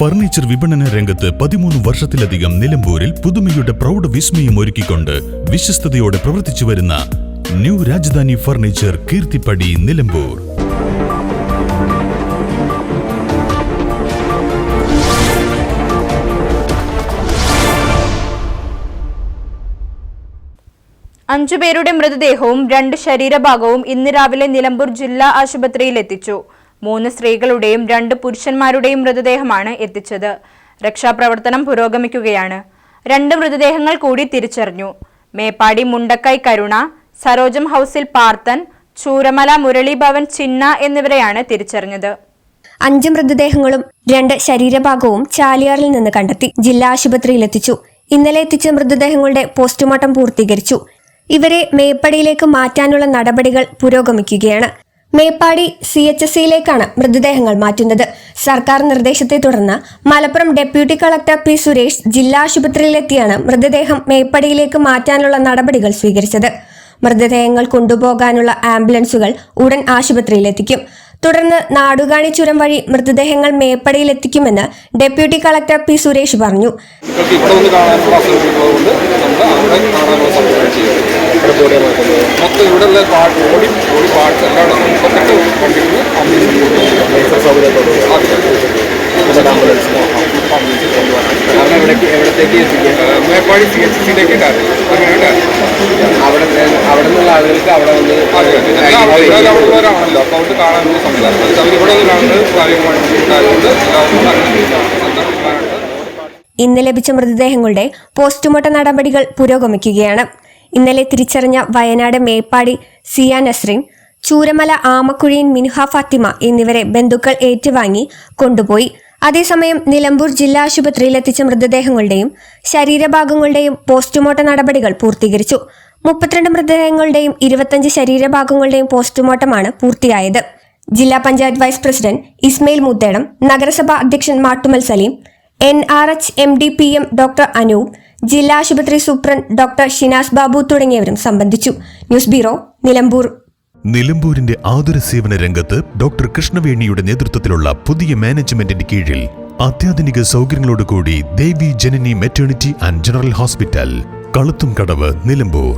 Furniture വിപണന രംഗത്ത് പതിമൂന്ന് വർഷത്തിലധികം നിലമ്പൂരിൽ പുതുമയുടെ പ്രൗഢ വിസ്മയം ഒരുക്കിക്കൊണ്ട് വിശ്വസ്തയോടെ പ്രവർത്തിച്ചു വരുന്ന ന്യൂ രാജധാനി ഫർണിച്ചർ കീർത്തിപ്പടി നിലമ്പൂർ. അഞ്ചുപേരുടെ മൃതദേഹവും രണ്ട് ശരീരഭാഗവും ഇന്ന് രാവിലെ നിലമ്പൂർ ജില്ലാ ആശുപത്രിയിൽ എത്തിച്ചു മൂന്ന് സ്ത്രീകളുടെയും രണ്ട് പുരുഷന്മാരുടെയും മൃതദേഹമാണ് എത്തിച്ചത്. രക്ഷാപ്രവർത്തനം പുരോഗമിക്കുകയാണ്. രണ്ട് മൃതദേഹങ്ങൾ കൂടി തിരിച്ചറിഞ്ഞു. മേപ്പാടി മുണ്ടക്കൈ കരുണ സരോജം ഹൗസിൽ പാർത്തൻ ചൂരമല മുരളി ഭവൻ ചിന്ന എന്നിവരെയാണ് തിരിച്ചറിഞ്ഞത്. അഞ്ച് മൃതദേഹങ്ങളും രണ്ട് ശരീരഭാഗവും ചാലിയാറിൽ നിന്ന് കണ്ടെത്തി ജില്ലാ ആശുപത്രിയിൽ എത്തിച്ചു. ഇന്നലെ എത്തിച്ച മൃതദേഹങ്ങളുടെ പോസ്റ്റ്മോർട്ടം പൂർത്തീകരിച്ചു. ഇവരെ മേപ്പടിയിലേക്ക് മാറ്റാനുള്ള നടപടികൾ പുരോഗമിക്കുകയാണ്. മേപ്പാടി സി എച്ച് എസ് സിയിലേക്കാണ് മൃതദേഹങ്ങൾ മാറ്റുന്നത്. സർക്കാർ നിർദ്ദേശത്തെ തുടർന്ന് Malappuram deputy collector P Suresh ജില്ലാ ആശുപത്രിയിലെത്തിയാണ് മൃതദേഹം മേപ്പാടിയിലേക്ക് മാറ്റാനുള്ള നടപടികൾ സ്വീകരിച്ചത്. മൃതദേഹങ്ങൾ കൊണ്ടുപോകാനുള്ള ആംബുലൻസുകൾ ഉടൻ ആശുപത്രിയിലെത്തിക്കും. തുടർന്ന് നാടുകാണി ചുരം വഴി മൃതദേഹങ്ങൾ മേപ്പടിയിലെത്തിക്കുമെന്ന് ഡെപ്യൂട്ടി കളക്ടർ പി സുരേഷ് പറഞ്ഞു. അവിടെ മേപ്പാടി സി എച്ച് സിയിലേക്ക് അവിടെ അവിടെ വന്ന് ഉള്ളവരാണല്ലോ അപ്പോൾ അവർക്ക് കാണാനുള്ള സംവിധാനം. അവരിവിടെ നിന്ന് ഇന്ന് ലഭിച്ച മൃതദേഹങ്ങളുടെ പോസ്റ്റ്മോർട്ടം നടപടികൾ പുരോഗമിക്കുകയാണ്. ഇന്നലെ തിരിച്ചറിഞ്ഞ വയനാട് മേപ്പാടി സിയ നസ്രിൻ ചൂരമല ആമക്കുഴിയൻ മിൻഹ ഫാത്തിമ എന്നിവരെ ബന്ധുക്കൾ ഏറ്റുവാങ്ങി കൊണ്ടുപോയി. അതേസമയം നിലമ്പൂർ ജില്ലാ ആശുപത്രിയിലെത്തിച്ച മൃതദേഹങ്ങളുടെയും ശരീരഭാഗങ്ങളുടെയും പോസ്റ്റ്മോർട്ടം നടപടികൾ പൂർത്തീകരിച്ചു. മുപ്പത്തിരണ്ട് മൃതദേഹങ്ങളുടെയും ഇരുപത്തഞ്ച് ശരീരഭാഗങ്ങളുടെയും പോസ്റ്റ്മോർട്ടമാണ് പൂർത്തിയായത്. ജില്ലാ പഞ്ചായത്ത് വൈസ് പ്രസിഡന്റ് ഇസ്മയിൽ മുത്തേടം നഗരസഭാ അധ്യക്ഷൻ Mattumal Saleem N R H M D P M doctor Anoop ജില്ലാ ആശുപത്രി സൂപ്രണ്ട് ഡോക്ടർ ഷിനാസ് ബാബു തുടങ്ങിയവരും സംബന്ധിച്ചു. News bureau Nilambur. നിലമ്പൂരിന്റെ ആതുര സേവന രംഗത്ത് ഡോക്ടർ കൃഷ്ണവേണിയുടെ നേതൃത്വത്തിലുള്ള പുതിയ മാനേജ്മെന്റിന്റെ കീഴിൽ അത്യാധുനിക സൗകര്യങ്ങളോടുകൂടി Devi Janani maternity and general hospital Kaluthum Kadavu Nilambur.